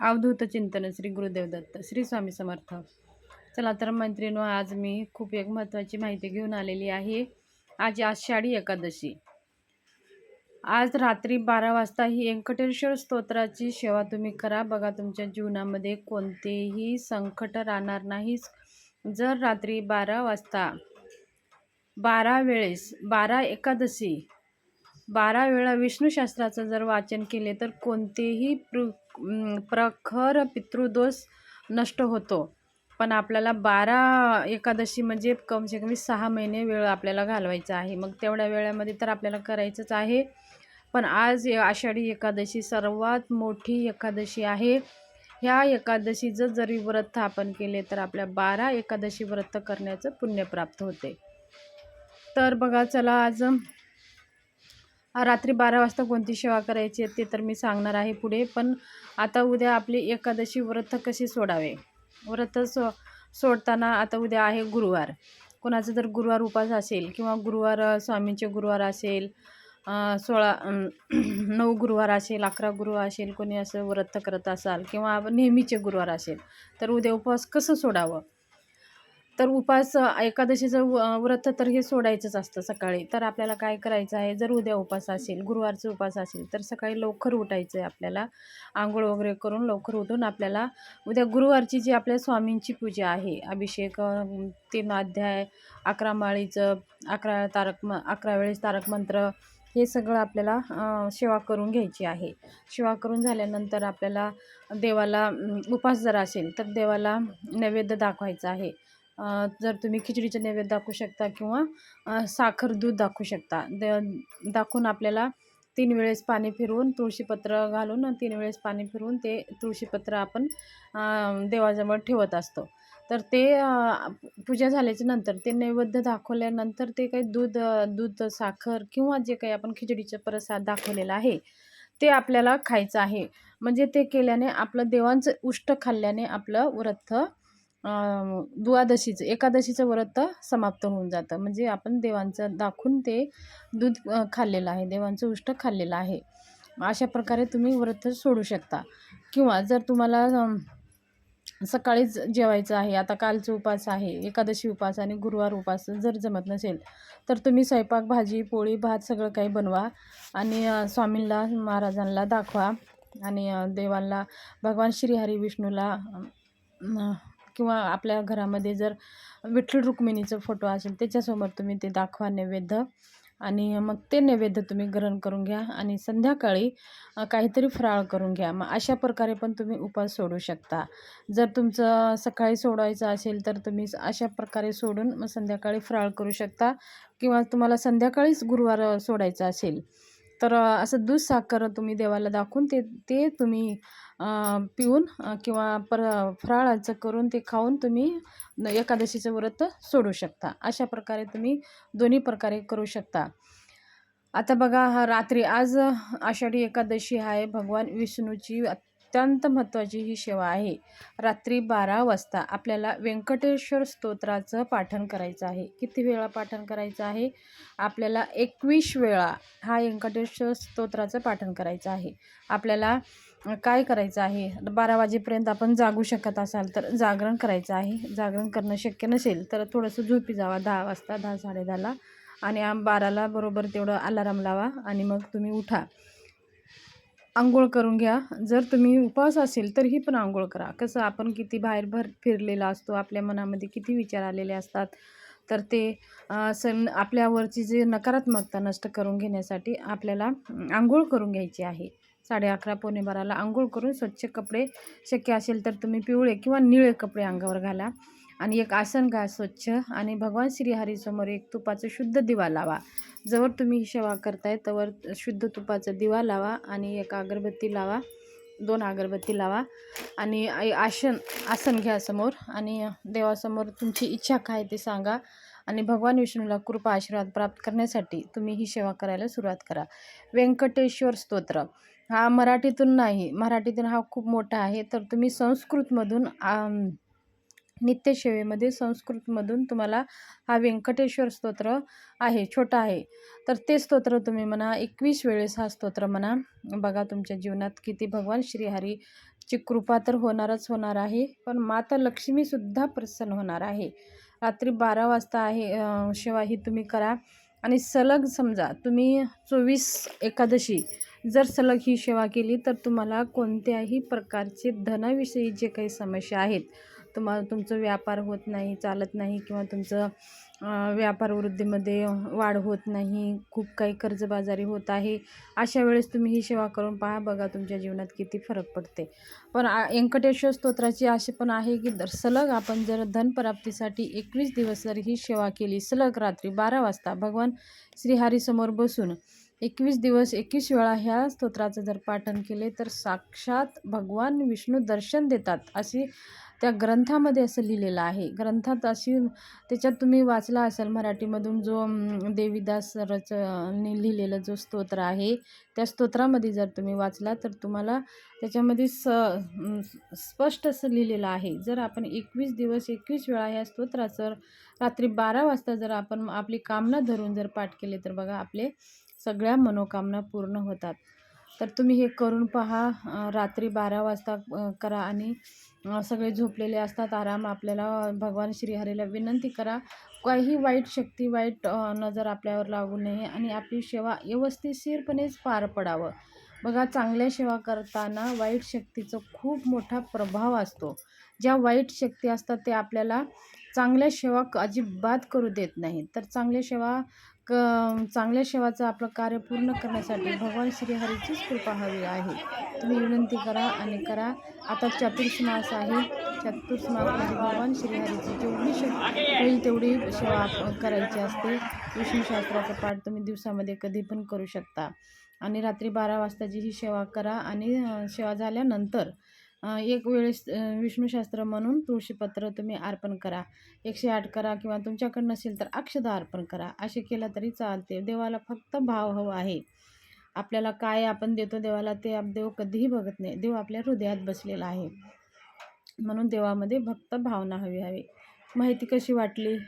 अवधूत चिंतन श्री गुरुदेव दत्त श्री स्वामी समर्थ. चला तर मैत्रिणो आज मी खूप एक महत्त्वाची माहिती घेऊन आलेली आहे. आज आषाढी एकादशी. आज रात्री बारा वाजता ही व्यंकटेश्वर स्तोत्राची सेवा तुम्ही करा. बघा तुमच्या जीवनामध्ये कोणतेही संकट राहणार नाही जर रात्री बारा वाजता बारा वेळेस बारा एकादशी बारा वेळा विष्णूशास्त्राचं जर वाचन केले तर कोणतेही प्र प्रखर पितृदोष नष्ट होतो. पण आपल्याला बारा एकादशी म्हणजे कमसे कमी सहा महिने वेळ आपल्याला घालवायचा आहे. मग तेवढ्या वेळामध्ये तर आपल्याला करायचंच आहे. पण आज आषाढी एकादशी सर्वात मोठी एकादशी आहे. ह्या एकादशीचं जरी व्रत आपण केले तर आपल्या बारा एकादशी व्रत करण्याचं पुण्य प्राप्त होते. तर बघा चला आज रात्री बारा वाजता कोणती सेवा करायची ते तर मी सांगणार आहे पुढे. पण आता उद्या आपली एकादशी व्रत कशी सोडावे? व्रत सो सोडताना आता उद्या आहे गुरुवार. कोणाचा जर गुरुवार उपास असेल किंवा गुरुवार स्वामींचे गुरुवार असेल सोळा नऊ गुरुवार असेल अकरा गुरुवार असेल कोणी असं व्रत करत असाल किंवा नेहमीचे गुरुवार असेल तर उद्या उपवास कसं सोडावं? तर उपास एकादशीचं व- व्रत तर हे सोडायचंच असतं सकाळी. तर आपल्याला काय करायचं आहे? जर उद्या उपास असेल गुरुवारचं उपास असेल तर सकाळी लवकर उठायचं आहे आपल्याला. आंघोळ वगैरे करून लवकर उठून आपल्याला उद्या गुरुवारची जी आपल्या स्वामींची पूजा आहे अभिषेक तीन अध्याय अकरा माळीचं अकरा तारक म अकरा वेळेस तारक मंत्र हे सगळं आपल्याला सेवा करून घ्यायची आहे. सेवा करून झाल्यानंतर आपल्याला देवाला उपास जर असेल तर देवाला नैवेद्य दाखवायचा आहे. जर तुम्ही खिचडीचं नैवेद्य दाखवू शकता किंवा साखर दूध दाखवू शकता. द दाखवून आपल्याला तीन वेळेस पाणी फिरवून तुळशीपत्र घालून तीन वेळेस पाणी फिरवून ते तुळशीपत्र आपण देवाजवळ ठेवत असतो. तर ते पूजा झाल्याच्यानंतर ते नैवेद्य दाखवल्यानंतर ते काही दूध दूध साखर किंवा जे काही आपण खिचडीचं प्रसाद दाखवलेला आहे ते आपल्याला खायचं आहे. म्हणजे ते केल्याने आपलं देवांचं उष्ट खाल्ल्याने आपलं व्रत द्वादशीचं एकादशीचं व्रत समाप्त होऊन जातं. म्हणजे आपण देवांचं दाखवून ते दूध खाल्लेलं आहे देवांचं उष्ट खाल्लेलं आहे. अशा प्रकारे तुम्ही व्रत सोडू शकता. किंवा जर तुम्हाला सकाळीच जेवायचं आहे आता कालचं उपास आहे एकादशी उपास आणि गुरुवार उपास जर जमत नसेल तर तुम्ही स्वयंपाक भाजी पोळी भात सगळं काही बनवा आणि स्वामींना महाराजांना दाखवा आणि देवांना भगवान श्रीहरी विष्णूला किंवा आपल्या घरामध्ये जर विठ्ठल रुक्मिणीचं फोटो असेल त्याच्यासमोर तुम्ही ते दाखवा नैवेद्य. आणि मग ते नैवेद्य तुम्ही ग्रहण करून घ्या आणि संध्याकाळी काहीतरी फराळ करून घ्या. मग अशा प्रकारे पण तुम्ही उपास सोडू शकता. जर तुमचं सकाळी सोडायचं असेल तर तुम्ही अशा प्रकारे सोडून मग संध्याकाळी फराळ करू शकता. किंवा तुम्हाला संध्याकाळीच गुरुवार सोडायचा सोडायचं असेल तर असं दूध साखर तुम्ही देवाला दाखवून ते ते तुम्ही पिऊन किंवा पर फराळाचं करून ते खाऊन तुम्ही एकादशीचं व्रत सोडू शकता. अशा प्रकारे तुम्ही दोन्ही प्रकारे करू शकता. आता बघा हा रात्री आज आषाढी एकादशी आहे. भगवान विष्णूची अत्यंत महत्त्वाची ही सेवा आहे. रात्री बारा वाजता आपल्याला व्यंकटेश्वर स्तोत्राचं पाठन करायचं आहे. किती वेळा पाठन करायचं आहे? आपल्याला एकवीस वेळा हा व्यंकटेश्वर स्तोत्राचं पाठन करायचं आहे. आपल्याला काय करायचं आहे? बारा वाजेपर्यंत आपण जागू शकत असाल तर जागरण करायचं आहे. जागरण करणं शक्य नसेल तर थोडंसं झोपी जावा. दहा वाजता दहा साडेदहाला आणि आम बाराला बरोबर तेवढं अलाराम लावा आणि मग तुम्ही उठा. आंघोळ करून घ्या. जर तुम्ही उपवास असेल तर ही पण आंघोळ करा. कसं आपण किती बाहेर भर फिरलेला असतो आपल्या मनामध्ये किती विचार आलेले असतात तर ते सण आपल्यावरची जे नकारात्मकता नष्ट करून घेण्यासाठी आपल्याला आंघोळ करून घ्यायची आहे. साडे अकरा पावणे बाराला आंघोळ करून स्वच्छ कपडे शक्य असेल तर तुम्ही पिवळे किंवा निळे कपडे अंगावर घाला. आणि एक आसन घ्या स्वच्छ आणि भगवान श्रीहरीसमोर एक तुपाचं शुद्ध दिवा लावा. जवळ तुम्ही ही सेवा करताय तवर शुद्ध तुपाचा दिवा लावा आणि एक अगरबत्ती लावा दोन अगरबत्ती लावा आणि आसन आसन घ्या समोर आणि देवासमोर तुमची इच्छा काय ते सांगा आणि भगवान विष्णूला कृपा आशीर्वाद प्राप्त करण्यासाठी तुम्ही ही सेवा करायला सुरुवात करा. व्यंकटेश्वर स्तोत्र. हा मराठीतून नाही मराठीतून हा खूप मोठा आहे तर तुम्ही संस्कृतमधून नित्यसेवेमध्ये संस्कृतमधून तुम्हाला हा व्यंकटेश्वर स्तोत्र आहे छोटा आहे. तर ते स्तोत्र तुम्ही म्हणा एकवीस वेळेस हा स्तोत्र म्हणा बघा तुमच्या जीवनात किती भगवान श्रीहरी ची कृपा तर होणारच होणार आहे पण माता लक्ष्मीसुद्धा प्रसन्न होणार आहे. रात्री बारा वाजता आहे अं, सेवा ही तुम्ही करा. आणि सलग समजा तुम्ही चोवीस एकादशी जर सलग ही सेवा केली तर तुम्हाला कोणत्याही प्रकारचे धनाविषयी जे काही समस्या आहेत तुम्हाला तुमचं व्यापार होत नाही चालत नाही किंवा तुमचं व्यापार वृद्धीमध्ये वाढ होत नाही खूप काही कर्जबाजारी होत आहे अशा वेळेस तुम्ही ही सेवा करून पहा बघा तुमच्या जीवनात किती फरक पडते. पण व्यंकटेश्वर स्तोत्राची अशी पण आहे की दर सलग आपण जर धनप्राप्तीसाठी एकवीस दिवस जर ही सेवा केली सलग रात्री बारा वाजता भगवान श्रीहरीसमोर बसून एकवीस दिवस एकवीस वेळा ह्या स्तोत्राचं जर पाठन केले तर साक्षात भगवान विष्णू दर्शन देतात अशी त्या ग्रंथामध्ये असं लिहिलेलं आहे. ग्रंथात अशी त्याच्यात तुम्ही वाचला असाल मराठीमधून जो देवीदास रचने लिहिलेला जो स्तोत्र आहे त्या स्तोत्रामध्ये जर तुम्ही वाचला तर तुम्हाला त्याच्यामध्ये स स्पष्ट असं लिहिलेलं आहे. जर आपण एकवीस दिवस एकवीस वेळा ह्या स्तोत्राचं रात्री बारा वाजता जर आपण आपली कामना धरून जर पाठ केले तर बघा आपले सगळ्या मनोकामना पूर्ण होतात. तर तुम्ही हे करून पहा रात्री बारा वाजता करा आणि सगळे झोपलेले असतात. आराम आपल्याला भगवान श्रीहरीला विनंती करा. काही वाईट शक्ती वाईट नजर आपल्यावर लागू नये आणि आपली सेवा व्यवस्थितशीरपणेच पार पडावं. बघा चांगल्या सेवा करताना वाईट शक्तीचा खूप मोठा प्रभाव असतो. ज्या वाईट शक्ती असतात ते आपल्याला चांगल्या सेवा अजिबात करू देत नाहीत. तर चांगल्या सेवा क चांगल्या सेवाचं आपलं कार्य पूर्ण करण्यासाठी भगवान श्रीहरीचीच कृपा हवी आहे. तुम्ही विनंती करा आणि करा. आता चतुर्मास आहे. चतुर्मासमध्ये भगवान श्रीहरीची जेवढी शे होईल तेवढी सेवा करायची असते. विष्णूशास्त्राचा पाठ तुम्ही दिवसामध्ये कधी पण करू शकता. आणि रात्री बारा वाजताची ही सेवा करा आणि सेवा झाल्यानंतर एक वेळेस विष्णूशास्त्र म्हणून तुळशीपत्र तुम्ही अर्पण करा. एकशे आठ करा किंवा तुमच्याकडं नसेल तर अक्षदा अर्पण करा. असे केलं तरी चालते. देवाला फक्त भाव हवा आहे. आपल्याला काय आपण देतो देवाला ते आप- देव कधीही बघत नाही. देव आपल्या हृदयात बसलेला आहे. म्हणून देवामध्ये भक्त भावना हवी हवी. माहिती कशी वाटली?